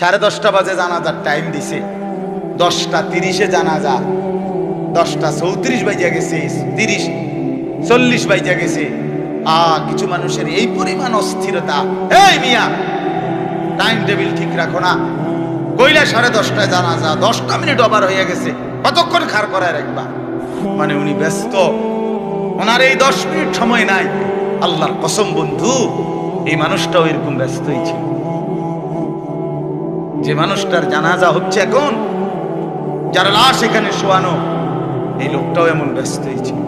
সাড়ে দশটা বাজে জানাজার টাইম দিছে। দশটা তিরিশে জানাজা। দশটা চৌত্রিশ বাইজা গেছে, তিরিশ, চল্লিশ বাইজা গেছে। আ, কিছু মানুষের এই পরিমাণ অস্থিরতা। এই মিয়া টাইম টেবিল ঠিক রাখো না। কইলা সাড়ে দশটায় জানা জানাজা, দশটা মিনিট ওভার হয়ে গেছে। কতক্ষণ খার করায় রাখবা? মানে উনি ব্যস্ত। ওনার এই দশ মিনিট সময় নাই। আল্লাহর কসম বন্ধু, এই মানুষটাও এরকম ব্যস্তই ছিল। যে মানুষটার জানাজা হচ্ছে এখন, যার লাশ এখানে শোয়ানো, এই লোকটাও এমন ব্যস্তই ছিল।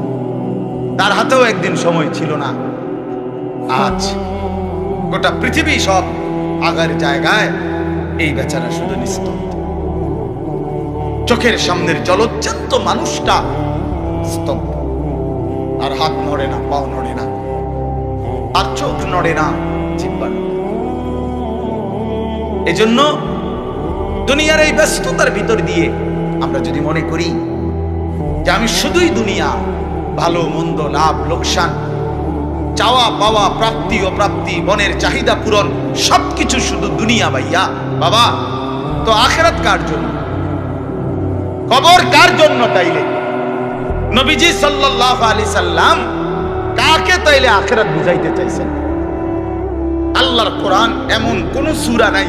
তার হাতেও একদিন সময় ছিল না। আজ গোটা পৃথিবী সব আগার জায়গায় এই বেচারা শুধু নিস্তব্ধ। চোখের সামনের জলজ্জান্ত মানুষটা স্তব্ধ আর হাত নড়ে না, পাও নড়ে না, আর চোখ নড়ে না, জিব্বা। এজন্য দুনিয়ার এই ব্যস্ততার ভিতর দিয়ে আমরা যদি মনে করি যে আমি শুধুই দুনিয়া, ভালো, মন্দ, লাভ, লোকসান, চাওয়া, পাওয়া, প্রাপ্তি, অপ্রাপ্তি মনের চাহিদা পূরণ, সবকিছু শুধু দুনিয়া ভাইয়া। বাবা, তো আখেরাত কার জন্য? কবর কার জন্য তাইলে? নবীজি সাল্লাল্লাহু আলাইহি সাল্লাম কাকে তাইলে আখেরাত বুঝাইতে চাইছেন? আল্লাহর কোরআন এমন কোন সূরা নাই।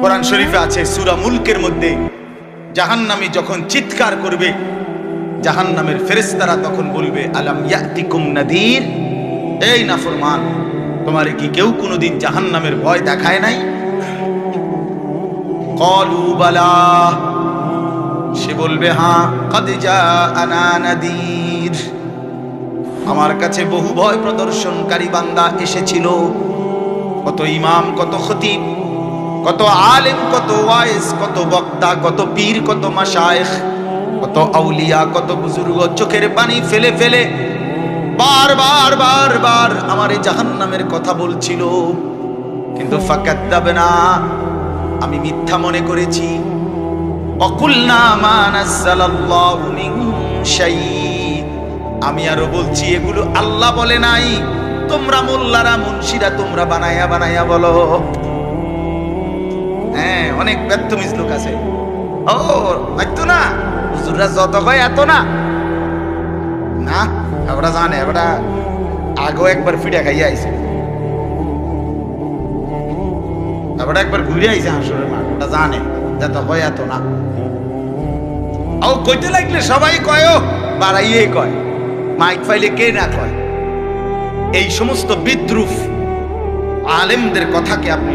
কোরআন শরীফে আছে সূরা মুলকের মধ্যে, জাহান্নামী যখন চিৎকার করবে, জাহান্নামের ফেরেশতারা তখন বলবে, আলাম ইয়াতিকুম নাদির? এই নাফরমান, তোমার কি কেউ কোনোদিন জাহান্নামের ভয় দেখায় নাই? সে বলবে হ্যাঁ আনা আমার কাছে বহু ভয় প্রদর্শনকারী বান্দা এসেছিল, কত ইমাম, কত খতিব। কত আলেম, কত ওয়াইস, কত বক্তা, কত পীর, কত মাশায়েখ, কত আউলিয়া, কত বুজুর্গ, চোখের পানি ফেলে ফেলে বার বার বার বার আমার এই জাহান্নামের কথা বলছিল। কিন্তু ফাকাদ্দাবে না আমি মিথ্যা মনে করেছি। অকুলনা মা নাজ্জালাল্লাহু মিন শাই। আমি আরও বলছি, এগুলো আল্লাহ বলে নাই। তোমরা মোল্লারা, মুন্সিরা, তোমরা বানায়া বানায়া বলো। হ্যাঁ অনেক ব্যর্থমিজ লোক আছে। ও হয়তো না, হুজুররা যত কয় এত না। না ওরা জানে ওরা আগেও একবার ফিরে খাইয়া আইছে। ওরা একবার ঘুরে আইছে হাসরের মাঠ, ওটা জানে, যত কয় এত না। ও, কইতে লাগলে সবাই কয় বাড়াইয়ে কয়, মাইক ফাইলে কে না কয়। এই সমস্ত বিদ্রুপ আলেমদের কথাকে আপনি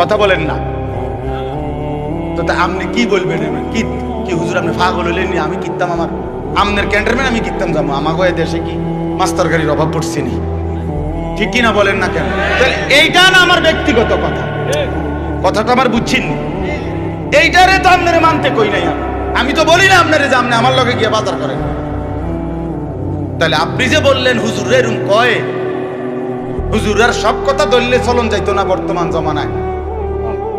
কথা বলেন না। তো আপনি কি বলবেন? কি কি হুজুর আপনি পাগল হলেন? আমি কিনতাম আমার। আমনের ক্যান্টারম্যান আমি কিনতাম যাব আমাকে দেশে কি মাস্টার গাড়ির অভাব পড়ছে নি? ঠিক কি না বলেন না কেন? তাহলে এইটা না আমার ব্যক্তিগত কথা। কথাটা আমার বুঝছেন নি? এইটারে তো আপনারে মানতে কই নাই আমি। তো বলি না আপনারে যে আপনি আমার লগে গিয়ে বাজার করেন। তাহলে আপনি যে বললেন হুজুর এরম কয়? হুজুরার সব কথা ধরলে চলন যাইতো না বর্তমান জমানায়।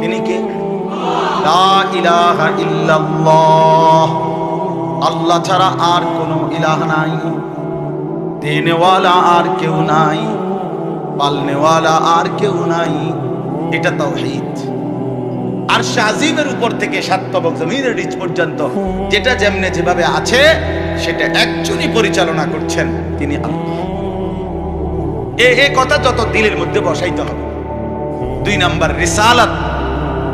তিনি কে? আল্লাহ ছাড়া আর কোনো ইলাহ নাই। দেনেওয়ালা আর কেউ নাই। পালনেওয়ালা আর কেউ নাই। এটা তাওহীদ। আর শাজিমের উপর থেকে সাতবক জমিনের নিচ পর্যন্ত যেটা যেমনে যেভাবে আছে, সেটা একজনই পরিচালনা করছেন তিনি আল্লাহ। এ কথা যত দিলের মধ্যে বসাইতে হবে। দুই নাম্বার, রিসালাত।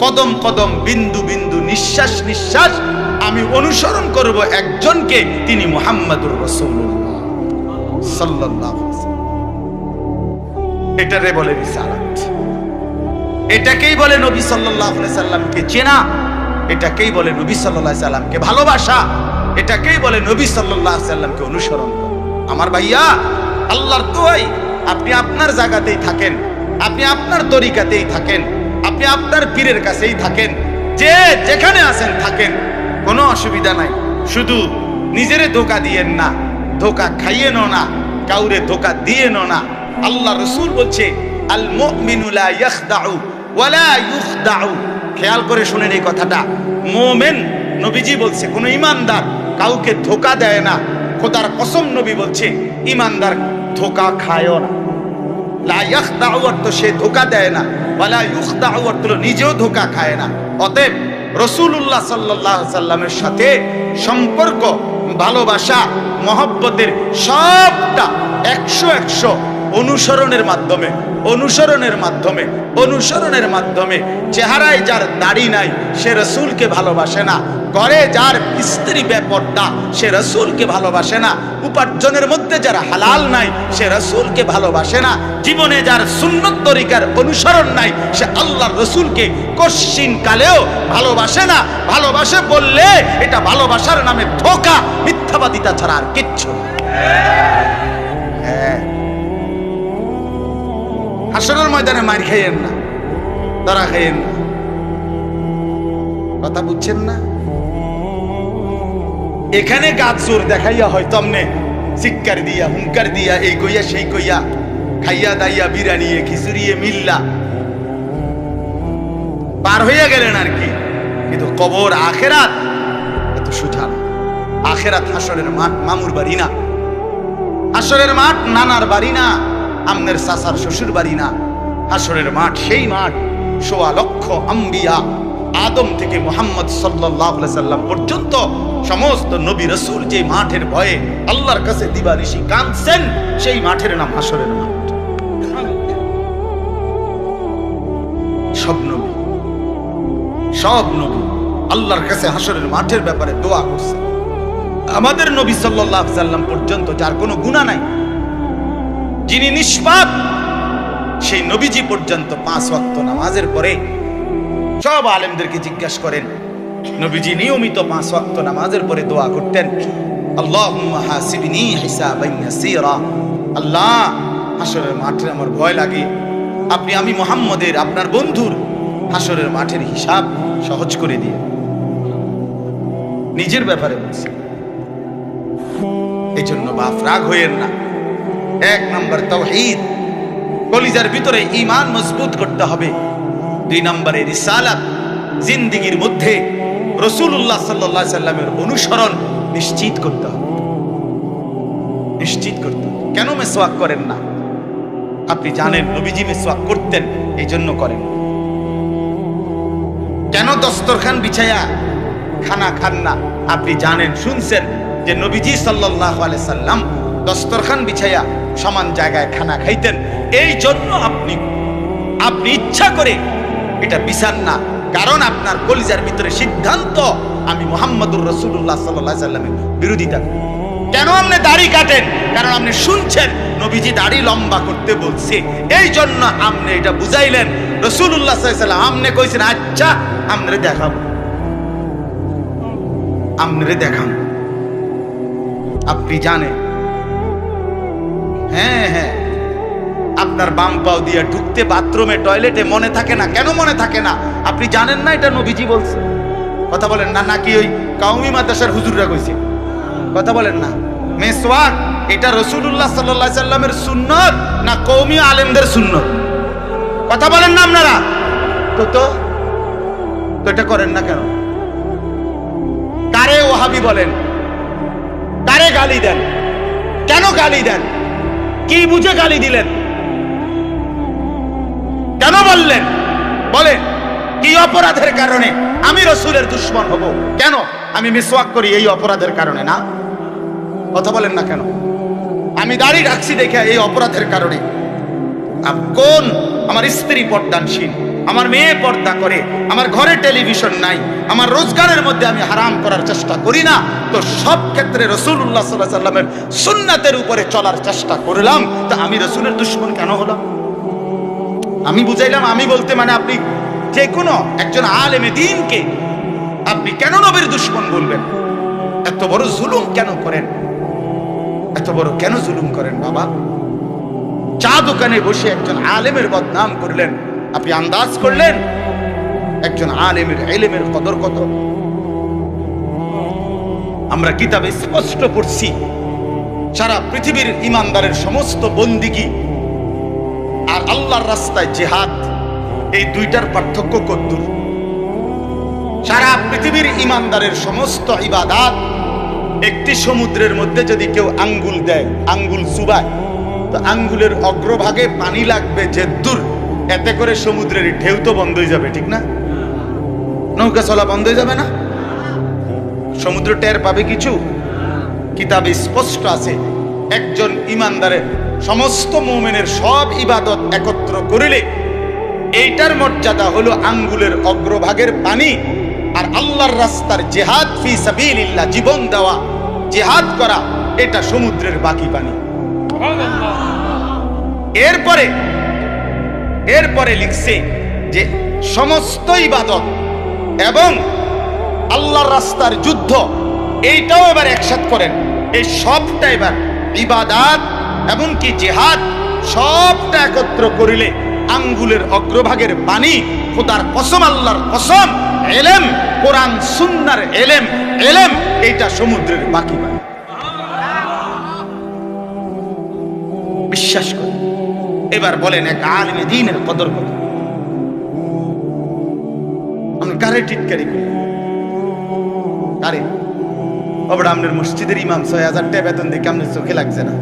কদম কদম, বিন্দু বিন্দু, নিঃশ্বাস নিঃশ্বাস আমি অনুসরণ করব একজনকে, তিনি মোহাম্মদুর রসুল্লাহ ওয়াসাল্লাম। এটারে বলে রিসালাত। এটাকেই বলে নবী আলাইহি সাল্লামকে চেনা। এটাকেই বলে নবী আলাইহি সাল্লামকে ভালোবাসা। এটাকেই বলে নবী আলাইহি সাল্লামকে অনুসরণ আমার ভাইয়া, আল্লাহর দোয়াই আপনি আপনার জায়গাতেই থাকেন, আপনি আপনার তরিকাতেই থাকেন। আপনি আপনার পীরের কাছেই থাকেন। যে যেখানে আছেন থাকেন। কোনো অসুবিধা নাই। শুধু নিজেরে ধোকা দিয়েন না। ধোকা খাইয়ে খাইয়েন না। কাউরে ধোকা দিয়ে দিয়েন না। আল্লাহ রসুল বলছে, আল মুমিনু লা ইয়াখদাউ ওয়ালা ইউখদাউ। খেয়াল করে শুনেন এই কথাটা। মোমেন নবীজি বলছে, কোন ইমানদার কাউকে ধোকা দেয় না। খোদার কসম নবী বলছে, ইমানদার ধোকা খায়ও না। লা ইয়াখদাউ অর্থ সে ধোকা দেয় না ওয়ালা ইউখদাউ অর্থ নিজেও ধোকা খায় না। অতএব রসুল্লাহ সাল্লাহ সাল্লামের সাথে সম্পর্ক, ভালোবাসা, মহব্বতের সবটা একশো একশো অনুসরণের মাধ্যমে অনুসরণের মাধ্যমে অনুসরণের মাধ্যমে। চেহারায় যার দাড়ি নাই, সে রসুলকে ভালোবাসে না। ঘরে যার স্ত্রী ব্যাপারটা সে রসুলকে ভালোবাসে না। উপার্জনের মধ্যে যার হালাল নাই, সে রসুলকে ভালোবাসে না। জীবনে যার সুন্নত তরিকার অনুসরণ নাই, সে আল্লাহ রসুলকে কশ্চিন কালেও ভালোবাসে না। ভালোবাসে বললে এটা ভালোবাসার নামে ধোকা, মিথ্যাবাদিতা ছাড়া আর কিচ্ছু হাসরের ময়দানে মার খাইয়েন না তারা খাইয়েন না। কথা বুঝছেন না? এখানে গাছ জোর দেখাইয়া হয় তমনে, চিৎকার দিয়া, হুঙ্কার দিয়া, এই কইয়া, সেই কইয়া, খাইয়া দাইয়া বিরানিয়ে খিচুড়িয়ে মিল্লা। পার হইয়া গেলেন আর কি। কিন্তু কবর আখেরাত এত সুঠা আখেরাত হাসরের মাঠ মামুর বাড়ি না। হাসরের মাঠ, নানার বাড়ি না। আমনের সাসার শ্বশুর বাড়ি না। হাসরের মাঠ, সেই মাঠ, সোয়া লক্ষ আম্বিয়া। আদম থেকে মোহাম্মদ সাল্লাম পর্যন্ত সমস্ত নবী রসুল যে মাঠের ভয়ে আল্লাহর কাছে দিবানিশি কাঁদছেন, সেই মাঠের নাম হাসরের মাঠ। সব নবী সব নবী আল্লাহর কাছে হাসরের মাঠের ব্যাপারে দোয়া করছে আমাদের নবী সাল্লাহ সাল্লাম পর্যন্ত যার কোনো গুণা নাই। যিনি নিষ্পাপ, সেই নবীজি পর্যন্ত পাঁচ ওয়াক্ত নামাজের পরে সব আলেমদেরকে জিজ্ঞাসা করেন, নবীজি নিয়মিত পাঁচ ওয়াক্ত নামাজের পরে দোয়া করতেন আল্লাহ হাসরের মাঠে আমার ভয় লাগে। আপনি আমি মোহাম্মদের, আপনার বন্ধুর হাসরের মাঠের হিসাব সহজ করে দিয়ে নিজের ব্যাপারে বলছি। এই জন্য বাপ রাগ হইয়েন না। এক নম্বর তাওহীদ কলিজার ভিতরে ইমান মজবুত করতে হবে। দুই নম্বরে রিসালাত, জিন্দিগির মধ্যে রসুল্লাহ সাল্লাহ সাল্লামের অনুসরণ নিশ্চিত করতে হবে। নিশ্চিত করতে হবে। কেন মেসওয়াক করেন না? আপনি জানেন নবীজি মেসওয়াক করতেন এই জন্য করেন। কেন দস্তরখান বিছায়া খানা খান না? আপনি জানেন, শুনছেন যে নবীজি সাল্লাহ আলাই সাল্লাম দস্তরখান বিছাইয়া সমান জায়গায় খানা খাইতেন। এই জন্য আপনি আপনি ইচ্ছা করে এটা বিছান না। কারণ আপনার কলিজার ভিতরে সিদ্ধান্ত আমি মোহাম্মদুর রসুল্লাহ সাল্লাহ সাল্লামের বিরোধিতা করি। কেন আপনি দাড়ি কাটেন? কারণ আপনি শুনছেন নবীজি দাড়ি লম্বা করতে বলছে। এই জন্য আপনি এটা বুঝাইলেন। রসুল্লাহ সাল্লাম, আপনি কইছেন আচ্ছা আমনে দেখাবো। আমনে দেখাম আপনি জানেন হ্যাঁ হ্যাঁ। আপনার বাম পাও দিয়ে ঢুকতে বাথরুমে, টয়লেটে মনে থাকে না? কেন মনে থাকে না? আপনি জানেন না এটা নবীজি বলছে। কথা বলেন না, নাকি ওই কাউমি মাদ্রাসার হুজুররা কইছে? কথা বলেন না। মেসওয়াক, এটা রসুল্লাহ সাল্লাহ সাল্লামের সুন্নত না কৌমি আলেমদের সুন্নত? কথা বলেন না আপনারা। তো তো তো এটা করেন না কেন? কারে ওহাবি বলেন? কারে গালি দেন? কেন গালি দেন? কি বুঝে গালি দিলেন? কেন বললেন? বলে, কি অপরাধের কারণে আমি রসুলের দুশ্মন হব? কেন আমি মিসওয়াক করি এই অপরাধের কারণে না? কথা বলেন না কেন? আমি দাড়ি রাখছি দেখে এই অপরাধের কারণে। কোন? আমার স্ত্রী পর্দানশীল আমার মেয়ে পর্দা করে, আমার ঘরে টেলিভিশন নাই, আমার রোজগারের মধ্যে আমি হারাম করার চেষ্টা করি না, তো সব ক্ষেত্রে রসুল্লাহ সাল্লাহ সাল্লামের সুন্নাতের উপরে চলার চেষ্টা করলাম। তা আমি রসুলের দুশ্মন কেন হলাম? আমি বুঝাইলাম, আমি বলতে মানে আপনি যে কোনো একজন আলেমে দিনকে আপনি কেন নবীর দুশ্মন বলবেন? এত বড় জুলুম কেন করেন? এত বড় কেন জুলুম করেন বাবা? চা দোকানে বসে একজন আলেমের বদনাম করলেন। আপনি আন্দাজ করলেন একজন আলেমের এলেমের কদর কত? আমরা কিতাবে স্পষ্ট পড়ছি, সারা পৃথিবীর ইমানদারের সমস্ত বন্দিগি আর আল্লাহর রাস্তায় জেহাদ, এই দুইটার পার্থক্য কদ্দুর। সারা পৃথিবীর ইমানদারের সমস্ত ইবাদাত একটি সমুদ্রের মধ্যে যদি কেউ আঙ্গুল দেয়, আঙ্গুল চুবায়, তো আঙ্গুলের অগ্রভাগে পানি লাগবে যে দূর। এতে করে সমুদ্রের ঢেউ তো বন্ধ হয়ে যাবে ঠিক না? নৌকা চলা বন্ধ হয়ে যাবে না? সমুদ্র টের পাবে কিছু? কিতাবে স্পষ্ট আছে একজন ইমানদারের সমস্ত মোমেনের সব ইবাদত একত্র করিলে এইটার মর্যাদা হলো আঙ্গুলের অগ্রভাগের পানি আর আল্লাহর রাস্তার জেহাদ ফি সাবিলিল্লাহ জীবন দেওয়া জেহাদ করা এটা সমুদ্রের বাকি পানি। এরপরে এরপরে লিখছে যে সমস্ত ইবাদত এবং আল্লাহর রাস্তার যুদ্ধ, এইটাও এবার একসাথ করেন। এই সবটা এবার ইবাদাত এমনকি জেহাদ সবটা একত্র করিলে আঙ্গুলের অগ্রভাগের পানি খোদার কসম, আল্লাহর কসম, এলেম, কোরআন, সুন্নার এলেম এলেম, এইটা সমুদ্রের বাকি পানি বিশ্বাস করি এবার বলেন এক আলিমে দিনের কদর কথা আমি কারে টিটকারি করি? কারে আপনার মসজিদের ইমাম ছয় হাজার টাকা বেতন দেখে আপনার চোখে লাগছে না।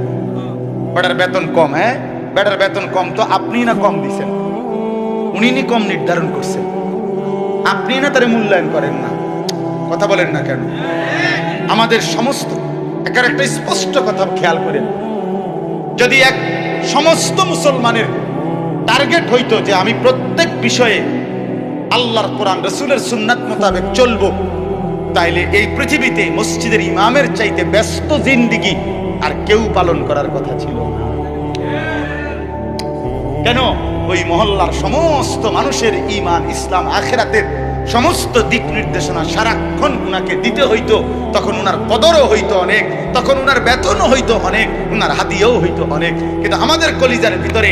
বেটার বেতন কম হ্যাঁ? বেটার বেতন কম তো আপনি না কম দিছেন। উনি নি কম নির্ধারণ করছেন। আপনি না তারে মূল্যায়ন করেন না। কথা বলেন না কেন? আমাদের সমস্ত একার একটা স্পষ্ট কথা খেয়াল করেন। যদি এক সমস্ত মুসলমানের টার্গেট হইতো যে আমি প্রত্যেক বিষয়ে আল্লাহর কোরআন, রসুলের সুন্নাত মোতাবেক চলবো। তাইলে এই পৃথিবীতে মসজিদের ইমামের চাইতে ব্যস্ত জিন্দিগি আর কেউ পালন করার কথা ছিল না। কেন? ওই মহল্লার সমস্ত মানুষের ইমান ইসলাম আখেরাতের সমস্ত দিক নির্দেশনা সারাক্ষণ উনাকে দিতে হইতো, তখন উনার কদরও হইতো অনেক, তখন উনার বেতনও হইতো অনেক, উনার হাদিয়াও হইতো অনেক। কিন্তু আমাদের কলিজার ভিতরে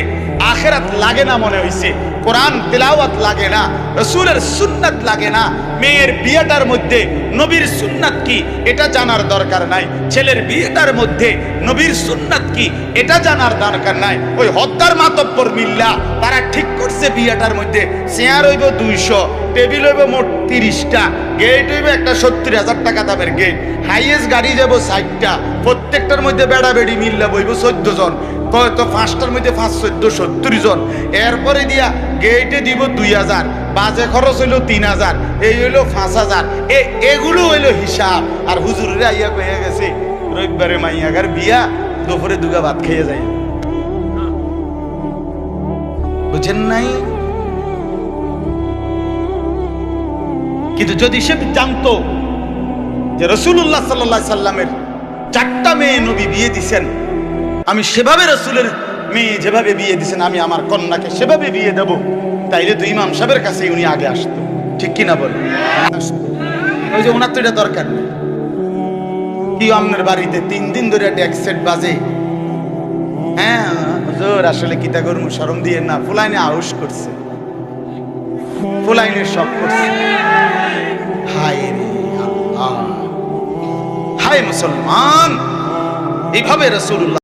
আখেরাত লাগে না মনে হইছে, কোরআন তেলাওয়াত লাগে না, রসুলের সুন্নাত লাগে না, মেয়ের বিয়েটার মধ্যে নবীর সুন্নাত কি, এটা জানার দরকার নাই। ছেলের বিয়েটার মধ্যে নবীর সুন্নাত কি? এটা জানার দরকার নাই। ওই হদ্দার মাতব্বর মিল্লা, তারা ঠিক করছে বিয়েটার মধ্যে। চেয়ার হইব দুইশো, টেবিল হইব মোট তিরিশটা, গেট হইব একটা সত্তর হাজার টাকা দামের গেট। হাইয়েস্ট গাড়ি যাব ষাটটা, প্রত্যেকটার মধ্যে বেড়া বেড়ি মিল্লা বইব চোদ্দ জন তো পাঁচটার মধ্যে পাঁচ চোদ্দ, সত্তর জন। এরপরে দিয়া গেটে দিব দুই হাজার, বাজে খরচ হইল তিন হাজার, এই হইল পাঁচ হাজার। এগুলো হইল হিসাব। আর হুজুরে আইয়া কয়ে গেছে, রবিবারে মাইয়াগার বিয়া দুপুরে দুগা ভাত খেয়ে যায় বুঝেন নাই? কিন্তু যদি সে জানতো যে রসুল্লাহ সাল্লাহ সাল্লামের চারটা মেয়ে নবী বিয়ে দিছেন, আমি সেভাবে রসুলের মেয়ে যেভাবে বিয়ে দিছেন, আমি আমার কন্যাকে সেভাবে বিয়ে দেব, তাইলে তো ইমাম সাহেবের কাছে উনি আগে আসতো। ঠিক কিনা বল ওই যে ওনার তো এটা দরকার নেই। কি বাড়িতে তিন দিন ধরে বাজে। হ্যাঁ হুজুর, আসলে কিতা করুন শরম দিয়ে না, ফুলাইনে আউস করছে। ফুলাইনে সব করছে। হায় রে আল্লাহ। হায় মুসলমান। এইভাবে রসুল্লাহ